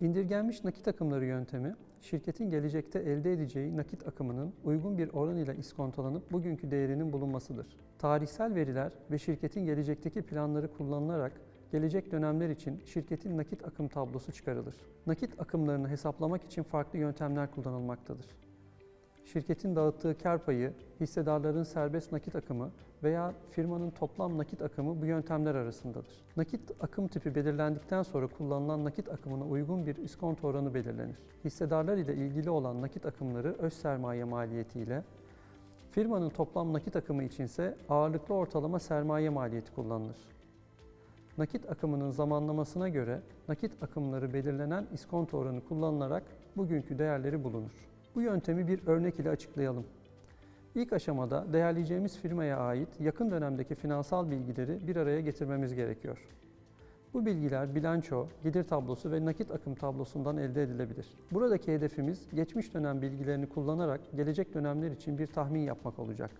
İndirgenmiş nakit akımları yöntemi, şirketin gelecekte elde edeceği nakit akımının uygun bir oran ile iskontolanıp bugünkü değerinin bulunmasıdır. Tarihsel veriler ve şirketin gelecekteki planları kullanılarak gelecek dönemler için şirketin nakit akım tablosu çıkarılır. Nakit akımlarını hesaplamak için farklı yöntemler kullanılmaktadır. Şirketin dağıttığı kar payı, hissedarların serbest nakit akımı veya firmanın toplam nakit akımı bu yöntemler arasındadır. Nakit akım tipi belirlendikten sonra kullanılan nakit akımına uygun bir iskonto oranı belirlenir. Hissedarlar ile ilgili olan nakit akımları öz sermaye maliyeti ile, firmanın toplam nakit akımı içinse ağırlıklı ortalama sermaye maliyeti kullanılır. Nakit akımının zamanlamasına göre nakit akımları belirlenen iskonto oranı kullanılarak bugünkü değerleri bulunur. Bu yöntemi bir örnek ile açıklayalım. İlk aşamada değerleyeceğimiz firmaya ait yakın dönemdeki finansal bilgileri bir araya getirmemiz gerekiyor. Bu bilgiler bilanço, gelir tablosu ve nakit akım tablosundan elde edilebilir. Buradaki hedefimiz geçmiş dönem bilgilerini kullanarak gelecek dönemler için bir tahmin yapmak olacak.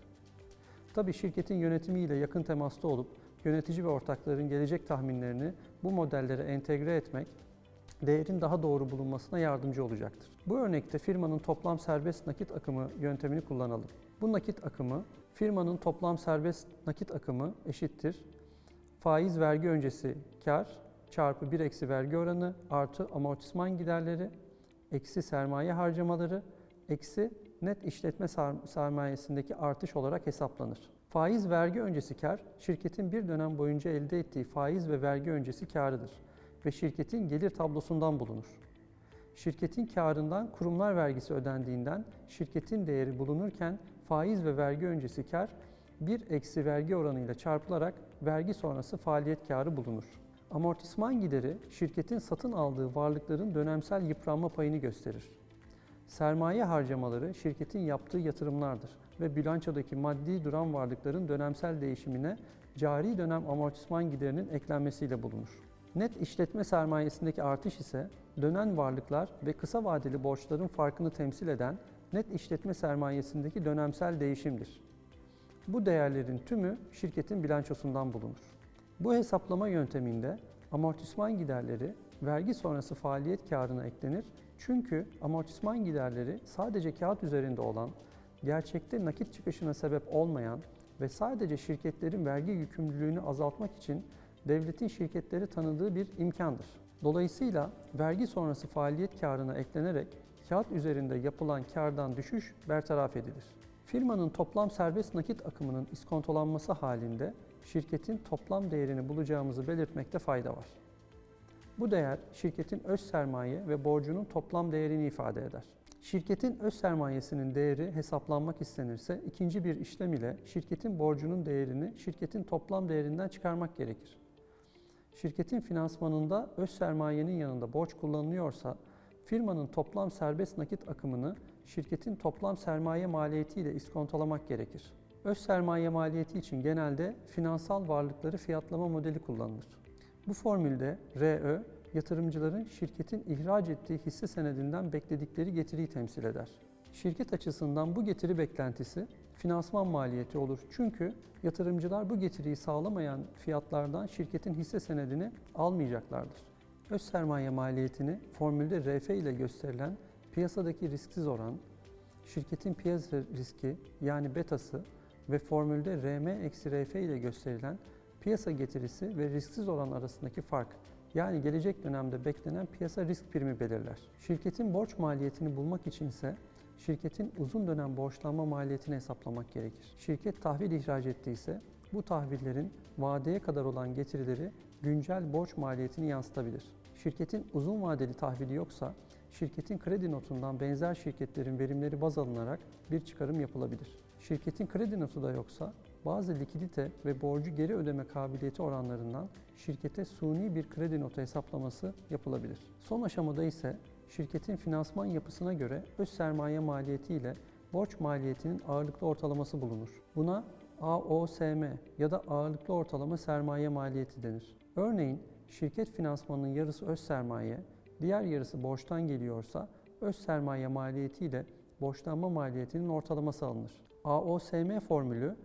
Tabii şirketin yönetimiyle yakın temasta olup yönetici ve ortakların gelecek tahminlerini bu modellere entegre etmek değerin daha doğru bulunmasına yardımcı olacaktır. Bu örnekte firmanın toplam serbest nakit akımı yöntemini kullanalım. Bu nakit akımı firmanın toplam serbest nakit akımı eşittir faiz vergi öncesi kar çarpı 1 eksi vergi oranı artı amortisman giderleri eksi sermaye harcamaları eksi net işletme sermayesindeki artış olarak hesaplanır. Faiz vergi öncesi kar, şirketin bir dönem boyunca elde ettiği faiz ve vergi öncesi karıdır ve şirketin gelir tablosundan bulunur. Şirketin karından kurumlar vergisi ödendiğinden şirketin değeri bulunurken faiz ve vergi öncesi kar 1 eksi vergi oranıyla çarpılarak vergi sonrası faaliyet karı bulunur. Amortisman gideri şirketin satın aldığı varlıkların dönemsel yıpranma payını gösterir. Sermaye harcamaları şirketin yaptığı yatırımlardır ve bilançodaki maddi duran varlıkların dönemsel değişimine cari dönem amortisman giderinin eklenmesiyle bulunur. Net işletme sermayesindeki artış ise dönen varlıklar ve kısa vadeli borçların farkını temsil eden net işletme sermayesindeki dönemsel değişimdir. Bu değerlerin tümü şirketin bilançosundan bulunur. Bu hesaplama yönteminde amortisman giderleri vergi sonrası faaliyet karına eklenir. Çünkü amortisman giderleri sadece kağıt üzerinde olan, gerçekte nakit çıkışına sebep olmayan ve sadece şirketlerin vergi yükümlülüğünü azaltmak için devletin şirketleri tanıdığı bir imkandır. Dolayısıyla vergi sonrası faaliyet karına eklenerek kağıt üzerinde yapılan kardan düşüş bertaraf edilir. Firmanın toplam serbest nakit akımının iskontolanması halinde şirketin toplam değerini bulacağımızı belirtmekte fayda var. Bu değer şirketin öz sermaye ve borcunun toplam değerini ifade eder. Şirketin öz sermayesinin değeri hesaplanmak istenirse ikinci bir işlem ile şirketin borcunun değerini şirketin toplam değerinden çıkarmak gerekir. Şirketin finansmanında öz sermayenin yanında borç kullanılıyorsa firmanın toplam serbest nakit akımını şirketin toplam sermaye maliyeti ile iskontolamak gerekir. Öz sermaye maliyeti için genelde finansal varlıkları fiyatlama modeli kullanılır. Bu formülde RÖ, yatırımcıların şirketin ihraç ettiği hisse senedinden bekledikleri getiriyi temsil eder. Şirket açısından bu getiri beklentisi finansman maliyeti olur. Çünkü yatırımcılar bu getiriyi sağlamayan fiyatlardan şirketin hisse senedini almayacaklardır. Öz sermaye maliyetini formülde RF ile gösterilen piyasadaki risksiz oran, şirketin piyasa riski yani betası ve formülde RM-RF ile gösterilen piyasa getirisi ve risksiz oran arasındaki fark yani gelecek dönemde beklenen piyasa risk primi belirler. Şirketin borç maliyetini bulmak içinse şirketin uzun dönem borçlanma maliyetini hesaplamak gerekir. Şirket tahvil ihraç ettiyse bu tahvillerin vadeye kadar olan getirileri güncel borç maliyetini yansıtabilir. Şirketin uzun vadeli tahvili yoksa şirketin kredi notundan benzer şirketlerin verimleri baz alınarak bir çıkarım yapılabilir. Şirketin kredi notu da yoksa bazı likidite ve borcu geri ödeme kabiliyeti oranlarından şirkete suni bir kredi notu hesaplaması yapılabilir. Son aşamada ise şirketin finansman yapısına göre öz sermaye maliyeti ile borç maliyetinin ağırlıklı ortalaması bulunur. Buna AOSM ya da ağırlıklı ortalama sermaye maliyeti denir. Örneğin şirket finansmanının yarısı öz sermaye, diğer yarısı borçtan geliyorsa öz sermaye maliyeti ile borçlanma maliyetinin ortalaması alınır. AOSM formülü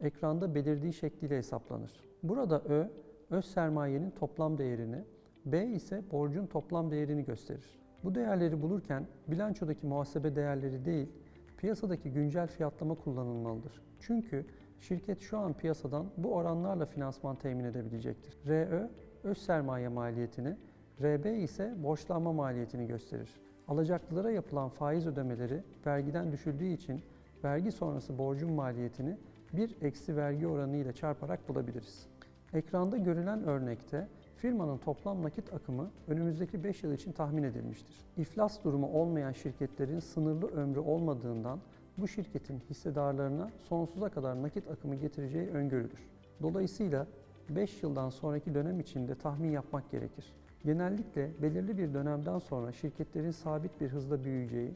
ekranda belirdiği şekliyle hesaplanır. Burada Ö, öz sermayenin toplam değerini, B ise borcun toplam değerini gösterir. Bu değerleri bulurken bilançodaki muhasebe değerleri değil, piyasadaki güncel fiyatlama kullanılmalıdır. Çünkü şirket şu an piyasadan bu oranlarla finansman temin edebilecektir. RÖ, öz sermaye maliyetini, RB ise borçlanma maliyetini gösterir. Alacaklılara yapılan faiz ödemeleri vergiden düşüldüğü için vergi sonrası borcun maliyetini bir eksi vergi oranı ile çarparak bulabiliriz. Ekranda görülen örnekte firmanın toplam nakit akımı önümüzdeki 5 yıl için tahmin edilmiştir. İflas durumu olmayan şirketlerin sınırlı ömrü olmadığından bu şirketin hissedarlarına sonsuza kadar nakit akımı getireceği öngörülür. Dolayısıyla 5 yıldan sonraki dönem içinde tahmin yapmak gerekir. Genellikle belirli bir dönemden sonra şirketlerin sabit bir hızla büyüyeceği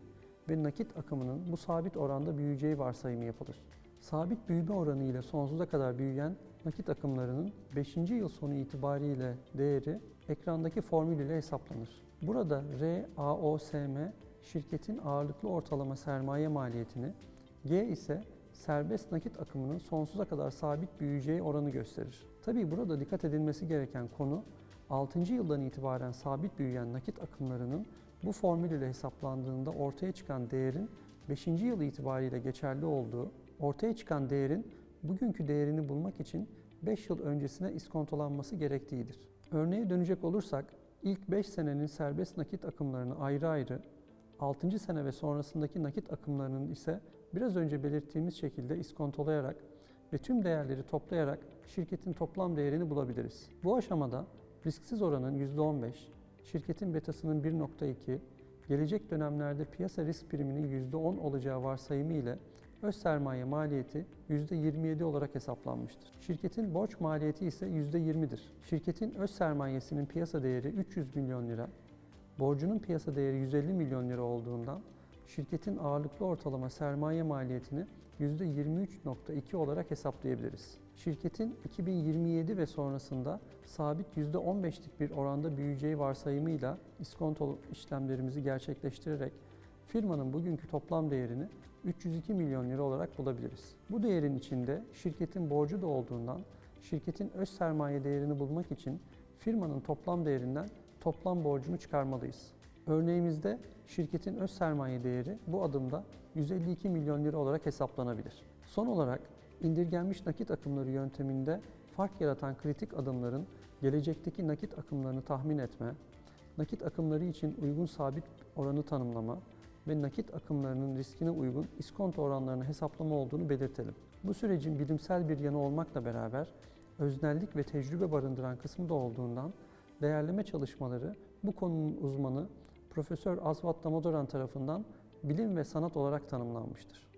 ve nakit akımının bu sabit oranda büyüyeceği varsayımı yapılır. Sabit büyüme oranı ile sonsuza kadar büyüyen nakit akımlarının 5. yıl sonu itibariyle değeri ekrandaki formül ile hesaplanır. Burada RAOSM şirketin ağırlıklı ortalama sermaye maliyetini, G ise serbest nakit akımının sonsuza kadar sabit büyüyeceği oranı gösterir. Tabii burada dikkat edilmesi gereken konu 6. yıldan itibaren sabit büyüyen nakit akımlarının bu formül ile hesaplandığında ortaya çıkan değerin 5. yıl itibariyle geçerli olduğu, ortaya çıkan değerin bugünkü değerini bulmak için 5 yıl öncesine iskontolanması gerektiğidir. Örneğe dönecek olursak, ilk 5 senenin serbest nakit akımlarını ayrı ayrı, 6. sene ve sonrasındaki nakit akımlarının ise biraz önce belirttiğimiz şekilde iskontolayarak ve tüm değerleri toplayarak şirketin toplam değerini bulabiliriz. Bu aşamada risksiz oranın %15, şirketin betasının 1.2, gelecek dönemlerde piyasa risk priminin %10 olacağı varsayımı ile öz sermaye maliyeti %27 olarak hesaplanmıştır. Şirketin borç maliyeti ise %20'dir. Şirketin öz sermayesinin piyasa değeri 300 milyon lira, borcunun piyasa değeri 150 milyon lira olduğundan şirketin ağırlıklı ortalama sermaye maliyetini %23.2 olarak hesaplayabiliriz. Şirketin 2027 ve sonrasında sabit %15'lik bir oranda büyüyeceği varsayımıyla iskonto işlemlerimizi gerçekleştirerek firmanın bugünkü toplam değerini 302 milyon lira olarak bulabiliriz. Bu değerin içinde şirketin borcu da olduğundan şirketin öz sermaye değerini bulmak için firmanın toplam değerinden toplam borcunu çıkarmalıyız. Örneğimizde şirketin öz sermaye değeri bu adımda 152 milyon lira olarak hesaplanabilir. Son olarak indirgenmiş nakit akımları yönteminde fark yaratan kritik adımların gelecekteki nakit akımlarını tahmin etme, nakit akımları için uygun sabit oranı tanımlama ve nakit akımlarının riskine uygun iskonto oranlarını hesaplama olduğunu belirtelim. Bu sürecin bilimsel bir yanı olmakla beraber öznellik ve tecrübe barındıran kısmı da olduğundan değerleme çalışmaları bu konunun uzmanı Profesör Asvat Damodaran tarafından bilim ve sanat olarak tanımlanmıştır.